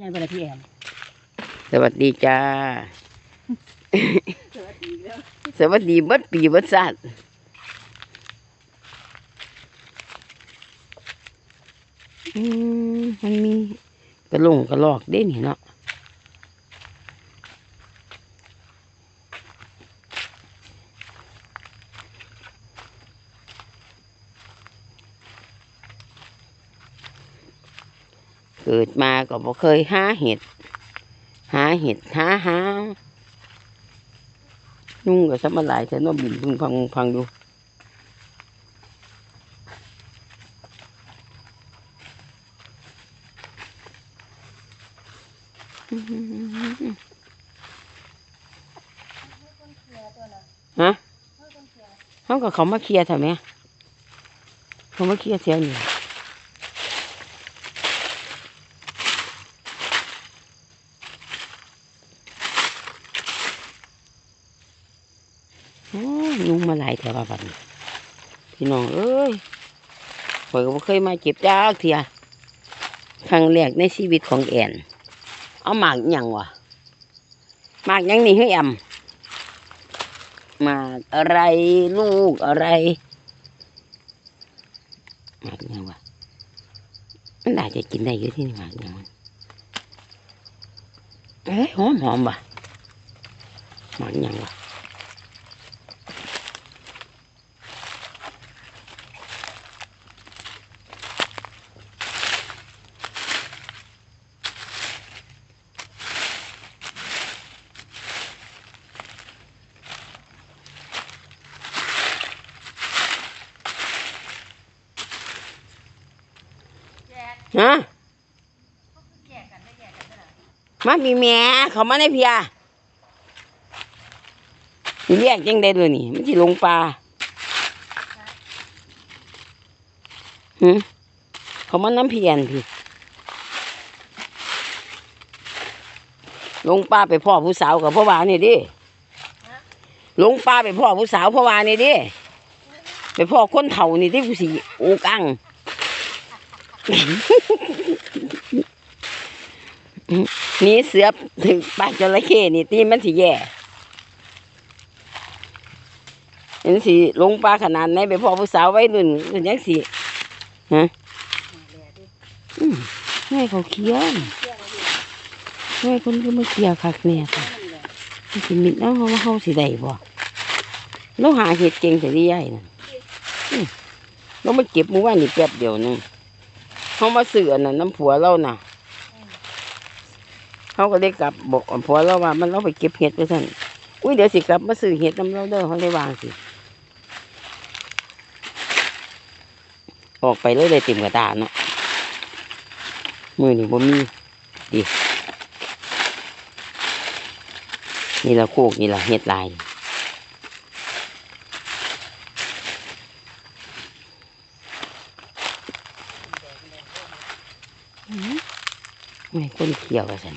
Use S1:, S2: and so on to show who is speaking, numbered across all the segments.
S1: ยังเป็นอะไรพี่แอม
S2: สวัสดีจ้า
S1: สวัสดีแล้ว
S2: สวัสดีเบัดปีเบัดสัตว์อืมมันมีกระลงกระลอกเด้นี่เนาะ เกิดมาก็บ่เคยหาเห็ด หาเห็ดหาหานุ่งกับสมาหลายแต่น้อบินพึ่งพังพังดูฮะเขากับเขามาเคลียร์ทำไมเขามาเคลียร์เสียนี่โอ้ย ยุ่งมาหลายแถวบัดนี้พี่น้องเอ้ยข่อยก็เคยมาเก็บจ้ากเทียครั้งแรกในชีวิตของแอน เอาหมากยังวะหมากยังนี่ให้แอมหมากอะไรลูกอะไรหมากยังวะมันได้จะกินได้เยอะที่นี่หมากยังมันเอ้ยหอมหอมว่ะหมากยังวะ ฮะมามีแม่เขามาในเพียสิเรียกจังได้ด้วยนี่มันสิลงปลาหืมเขามาน้ำเพียนพี่ ลงปลาไปพ่อผู้สาวกับพ่อวานี่ดิลงปลาไปพ่อผู้สาวพ่อวานี่ดิไปพ่อคนเฒ่านี่ที่ผู้สีอูกัง นี่เสือถึงปากจระเข้นี่ตีมันสิแย่เห็นสิลงปลาขนาดไหนไปพอผู้สาวไว้รุ่นเป็นยังสิฮะอืมให้เขาเคี้ยวให้คนก็มาเคี้ยวคักเนี่ยค่ะสิมิดเอาเขาว่าเขาสิได้บ่เราหาเห็ดเก่งแต่ที่ใหญ่น่ะอืมเรามาเก็บมู่บ้านี่แป๊บเดียวนึง เขามาซื้ออันนั้นน้ำผัวเราน่ะเขาก็ได้กลับบอกผัวเราว่า มันเราไปเก็บเห็ดไปสั่นอุ้ยเดี๋ยวสิกลับมาซื้อเห็ดน้ำเราเด้อเขาได้วางสิออกไปเลยเลยติ่มกระตาเนาะมือนี่บ่มีดินี่ละโคกนี่ละเห็ดลายอื้อ ไม่คนเขียวกันสัน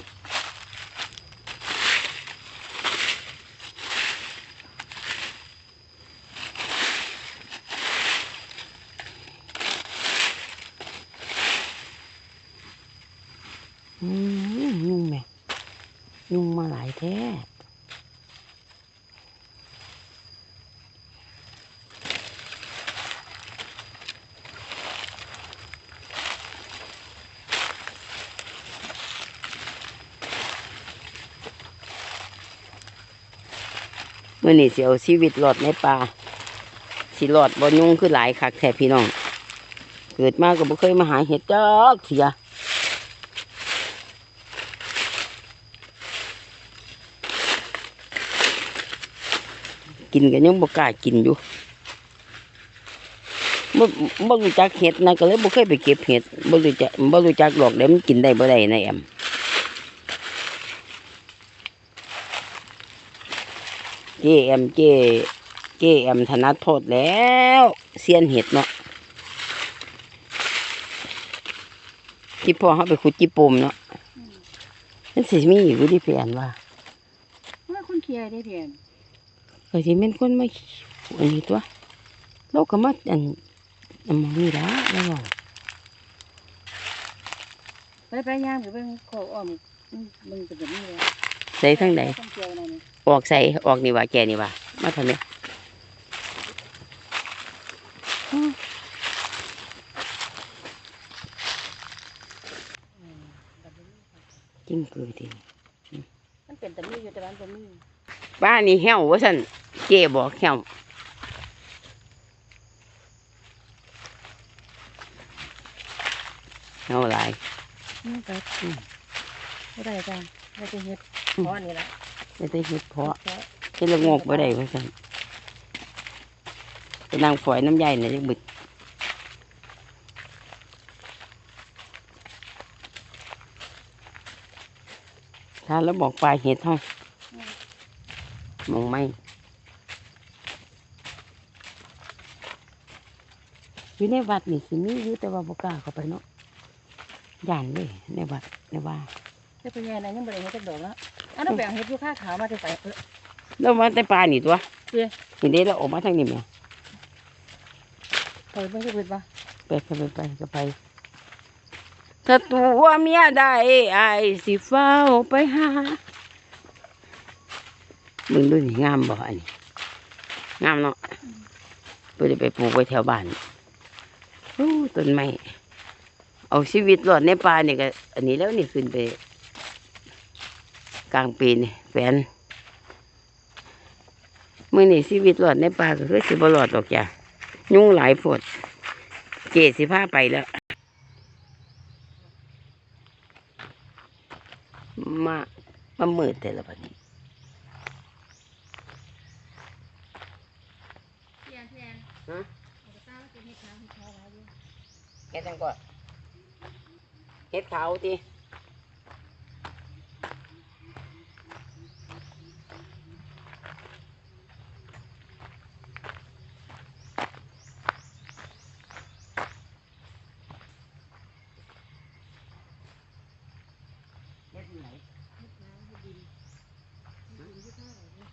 S2: อืมยุ่งแม่ยุ่งมาหลายแท้เมื่อนี่สิเอาชีวิตรอดในป่าสิรอดบ่ยุ่งคือหลายคักแท้พี่น้อง เกิดมาก็บ่เคยมาหาเห็ดจักเสียกินกันยังบ่กล้ากินอยู่บ่บ่รู้จักเห็ดนะก็เลยบ่เคยไปเก็บเห็ดบ่รู้จักบ่รู้จักหรอกเดี๋ยวมันกินได้บ่ได้นะแอม เจแอมเจเจแอมถนัดโพดแล้วเซียนเห็ดเนาะที่พ่อเขาไปขุดจิปมเนาะมันสิมีอยู่ที่เพียนว่า
S1: ว่าคนเคลียร์ได้พี่แอม
S2: ก็สิเป็นคนมาอันนี้ตัวเราก็มาอันอันหมองนี่ละแล้วบอก
S1: ไปไปย่างไปเบิ่งโคกอ้อมอืมมึงเป็นแบบนี้เลย
S2: ใส่ทั้งใด
S1: ต้ องเกี่ยวนั่นนี่
S2: ออกใส่ออกนี่ว่าแกนี่ว่ามาทำไม
S1: อืมแบบนี้
S2: จริงคือที
S1: มันเป็นตะมีอยู่แต่ว่ามันตะมี
S2: ป้านี่เหี่ยวว่าสันเจ๊บอกเหี่ยวเหี่ยวหลาย
S1: อืมไปอืมบ่ได้จ้ะไม่ได้เฮ็ดเพราะนี่แหละ
S2: ไม่ได้เห็ดเพาะ
S1: เพราะ
S2: เห็ดละโงกบ่ได้ว่าสันไปนั่งฝอยน้ำใหญ่ในจักบึกถ้าแล้วบอกปลาเห็ดเฮามองไม่อยู่ในวัดนี่สิมีอยู่แต่ว่าบ่กล้าเข้าไปเนาะย่านเลยในวัดในว่า
S1: แต่เป็นยังไงยังบ่ได้เฮ็ดจักดอกเนาะ อันนั้นแบ่งเฮ็ดอยู่ค่าขาวมาแต่ไปเออ
S2: แล้วมาแต่ปลานี่ตัว
S1: เด้
S2: เห็นได้แล้วออกมาทางนี้แหม่
S1: ไปเบิ่งจักเบิดบ่
S2: ไปไปไปไปก็ไป ถ้าตัวเมียได้ไอ้ายสิเฝ้าไปหามึงดูนี่งามบ่อันนี้งามเนาะเพื่อไปปลูกไว้แถวบ้านโอ้ต้นไม้เอาชีวิตรอดในป่านี่ก็ อันนี้แล้วนี่ขึ้นไป กลางปีนี่แฟนมื่อนี่ชีวิตรอดในป่าก็คือสิบ่รอดหรอกจ้ะยุงหลายปวดเกศสิพาไปแล้วมามามืดแต่ละบัดนี้
S1: เพียนเพียน
S2: ฮะ
S1: เอาไปตั้งเป็นเฮ็ดขาวเฮ็ดขาวไว้อยู่
S2: แกจังก็เฮ็ดขาวทีเฮ็ดไหน
S1: เฮ็ดขาวเฮ็ดดินเฮ็ดดินที่ท่าไหนเนี่ย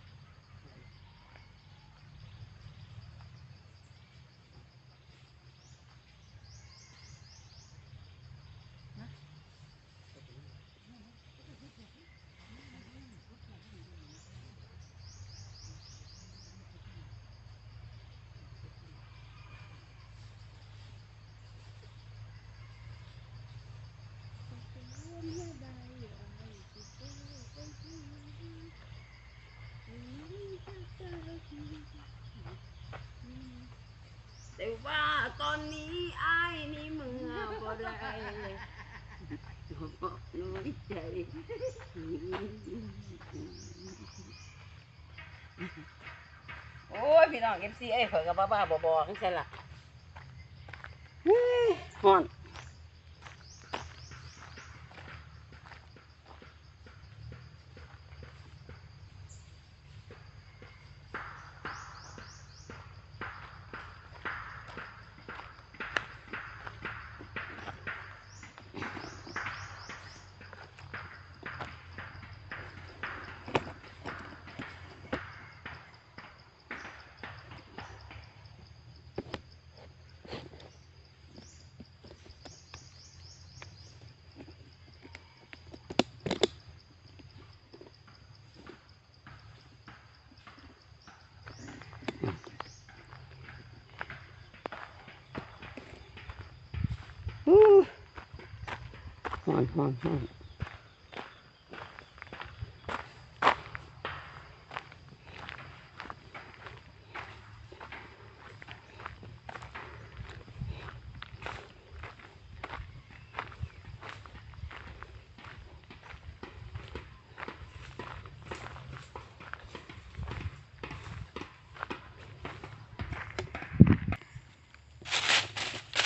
S2: แต่ว่าตอนนี้อ้ายนี่เมื่อบ่ได้น้อยใจโอ้ยพี่น้องเอฟซีเอ้ยเผยกับบ้าๆบอๆทั้งเส้นละฮ้ยฮ้อน อนฮ้อนฮ้อน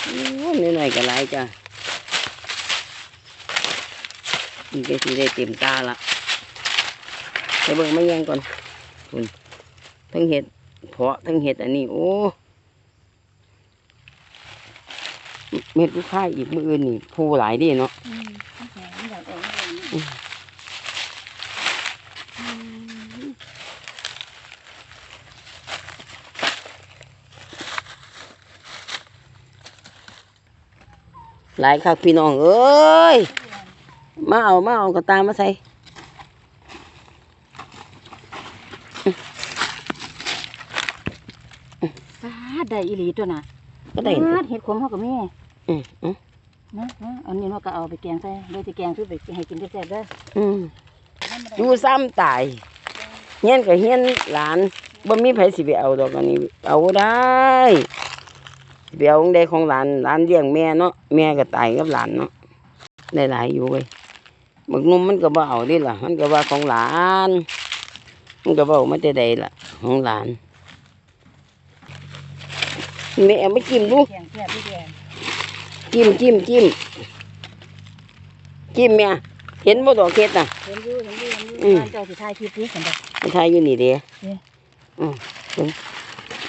S2: อู้นิดหน่อยก็ไรจ้ะ นี่ก็สิได้เต็มตาละไปเบิ่งไม่แย่งก่อนคุณทั้งเห็ดเพาะทั้งเห็ดอันนี้ โอ้เม็ดลูกค้าอีกมืออื่นนี่ผู้หลายดีเนาะ
S1: อืมมันแข็งมันอยากออกมาเลย
S2: อืมหลายคักพี่น้องเอ้ย
S1: เพียน
S2: มาเอามาเอากระตามาใส่
S1: ปาดได้อีหลีตัวน่ะ
S2: ก็ได้
S1: ปาดเห็ดขมเขาก็มี
S2: อืมอืม
S1: นะนะอันนี้เราก็เอาไปแกงใส่โดยจะแกงซื้อไปให้กินแซ่บๆเด้อ
S2: อืมอยู่ซ้ำตายเฮียนก็เฮียนหลานบ่มีไผสิไปเอาดอกอันนี้ เอาได้สิไปเอาของใดของหลานหลานเลี้ยงแม่เนาะแม่ก็ตายกับหลานเนาะได้หลายอยู่เว้ย บักหนุ่มมันก็บ่เอาเดิล่ะ มันก็ว่าของหลาน มันก็บ่เอามาแต่ใดล่ะ ของหลานแม่เอาไม่กินดู
S1: แกงแซ่บพี่แดง
S2: จิ้มจิ้มจิ้มจิ้มแม่เห็นบ่ดอกเฮ็ดน่ะ
S1: เห็นอยู่เห็นอยู่เห็นอยู่
S2: อืม
S1: บ้านเจ้าสิถ่ายคลิปนี้กันดอก
S2: มันทายอยู่นี่เด้
S1: นี่
S2: อืมเบิ่ง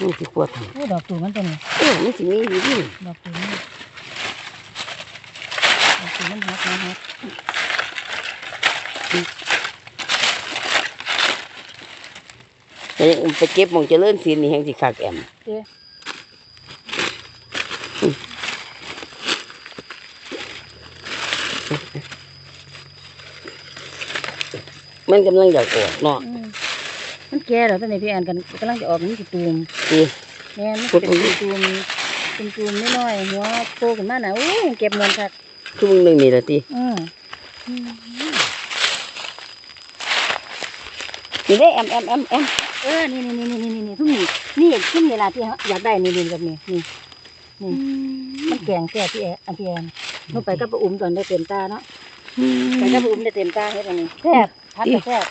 S2: มันสิขวดหั่น
S1: โอ้ดอกตูมันตัวนี้
S2: เออมันสิมีอยู่ดิ
S1: ดอกตูนี่ดอกตูมันฮักนะฮัก
S2: แต่ยัง ไปเก็บหมองเจริญศิลป์นี่แห่งสิคักแอม
S1: เด้อ
S2: มันกำลังอยากออกเนาะ
S1: อืมมันแก่แล้วตอนนี้พี่แอนกันกำลังจะออกมันสิตูม
S2: นี่
S1: แม่นมันสิเป็นตูมเป็นตูมน้อยๆหัวโตขึ้นมาน่ะโอ้ยเก็บเงินคัก
S2: คือมึงนึงนี่ล่ะติ
S1: อืม
S2: นี่เด้แอมแอมแอมแอม
S1: เออ นี่นี่นี่นี่นี่นี่ทุกนี่นี่ทุกนี่ล่ะที่อยากได้นี่นี่แบบนี้นี่นี่มันแกงแก่พี่แอนอันพี่แอนลงไปกับปลาอุ้มตอนได้เต็มตาเนาะไปกับปลาอุ้มได้เต็มตาเฮ็ดอันนี้แซ่บพัดก็แซ่บ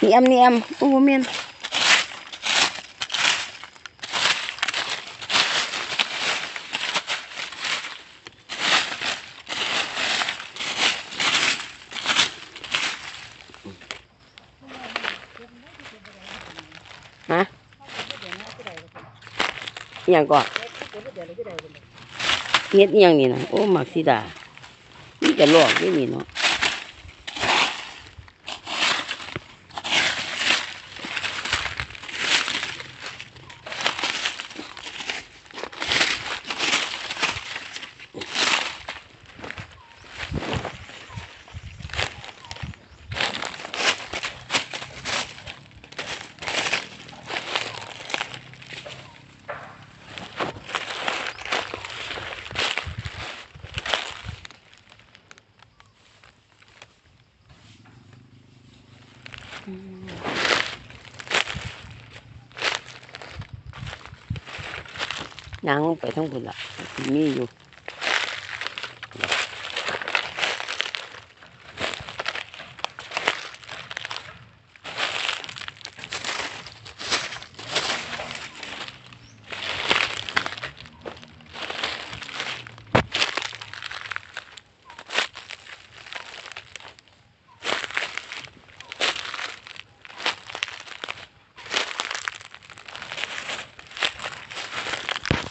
S2: นี่แอมนี่แอมโอ้บ่แม่นฮะ อหย่างก่อนเฮ็ดอิหยังนี่นะโอ้มักสีดานี่จะลอกได้นี่เนาะ ยางลงไปทั้งพุ่นละมีอยู่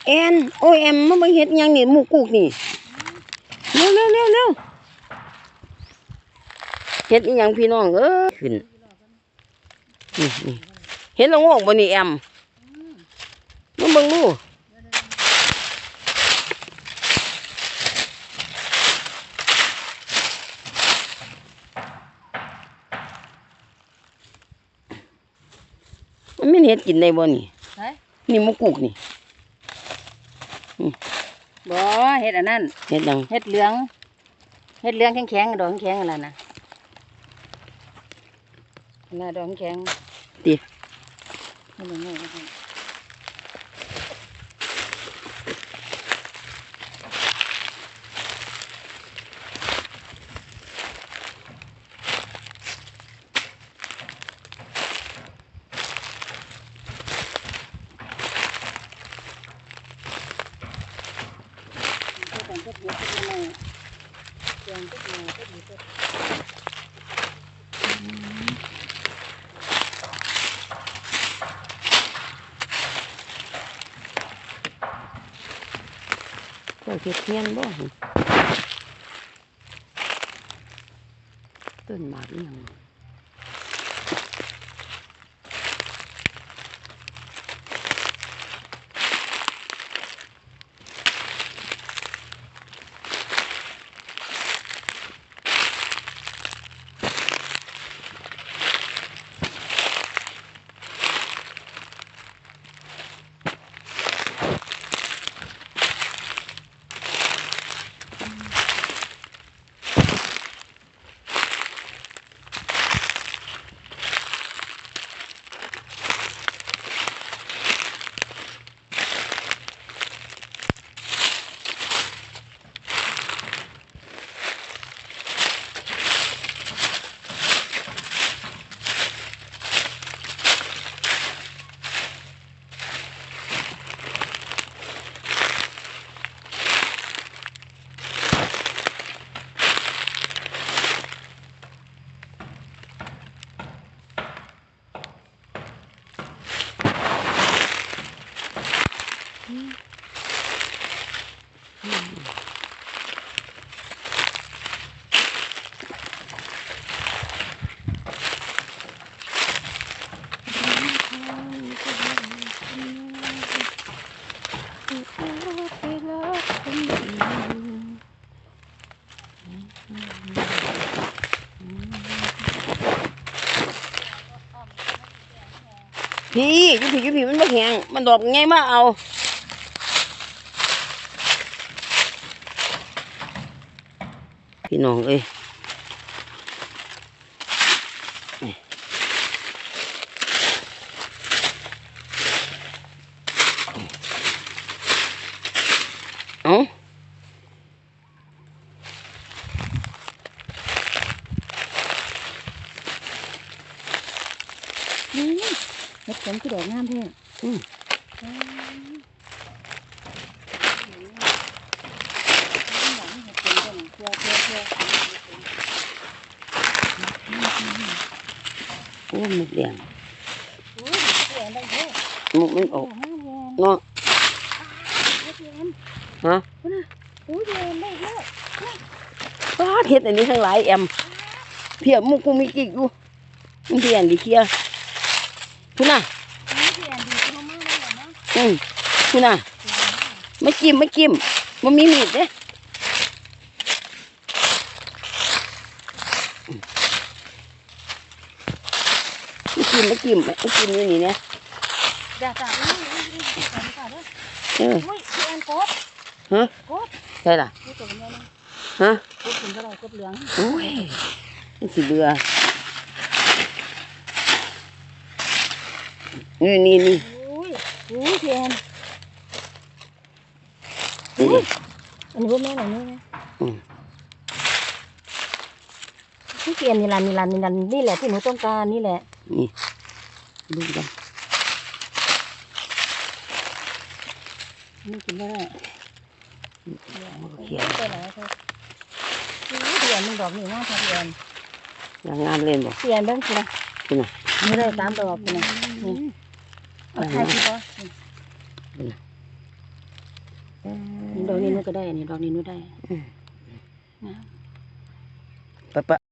S2: แอนโอ้ยแอมมาเบิ่งเฮ็ดอิหยังนี่หมูกุกนี่เร็วเร็วเร็วเร็วเฮ็ดอีหยังพี่น้องเอ้ยขึ้นนี่นี่เห็นและโงกบ่นี่แอมมาเบิ่งดูมันไม่นเฮ็ดกินได้บ่นี่
S1: เฮ้ย
S2: นี่หมูกุกนี่
S1: บ่เฮ็ดอันนั้น
S2: เฮ็ดหยัง
S1: เฮ็ดเหลืองเฮ็ดเหลืองแข็งๆดอกแข็งๆอะไรนะน่ะดอกแข็ง
S2: ติ
S1: นี่มันนี่มันนี่
S2: เจ้าเฮ็ดเฮียนบ่ต้นหมากอีหยัง พี่ยุผียุผีมันไม่แข็งมันดอกไงมาเอาพี่น้องเอ้ยเอ้า
S1: นี่ เห็ดผมคือดอกงามแท้
S2: อืมโอ้มันแดงมันมันออกเนาะฮะป้าดเฮ็ดอันนี้ทั้งหลายแอมเพียบมุกกูมีกิกอยู่มันเพียนดีเคลียร์พุ่นน่ะ อืมพุ่นน่ะไม่จิ้มไม่จิ้มมันมีมีดเด้ไม่จิ้มไม่จิ้มไม่จิ้มอยู่นี่เนี่ย
S1: จ้าจ้า
S2: เออ
S1: อุ้ยพี่แอนกด
S2: ฮะ
S1: กด
S2: ใช่ล่ะ
S1: นี่ตัวนี้นะ
S2: ฮะ
S1: กดถึงเท่าไหร่กดเหลือง
S2: โอ้ยมันสิเบื่อ นี่นี่นี่
S1: อุ้ยอุ้ยพี่แอน
S2: นี่ดิ
S1: อันนี้พวกแม่หน่อยนี่นะ
S2: อืม
S1: พี่เปลี่ยนนี่ละนี่ละนี่ละนี่แหละที่หนูต้องการนี่แหละ
S2: นี่ดูกัน
S1: นี่กินไม่ได้
S2: มันก็เขียน
S1: ไปไหนเธอเปลี่ยนมึงดอกนี่น่าจะเปลี่ยน
S2: ยังงามเล่นบ่
S1: เปลี่ยนเบ้างสินะ
S2: นี่น่ะ
S1: นี่ได้สามดอกสินะนี่เอาใช่พี่บอสนี่ดอกนี้นู้ก็ได้อันนี้ดอกนี้นู้ได้
S2: ปะปะ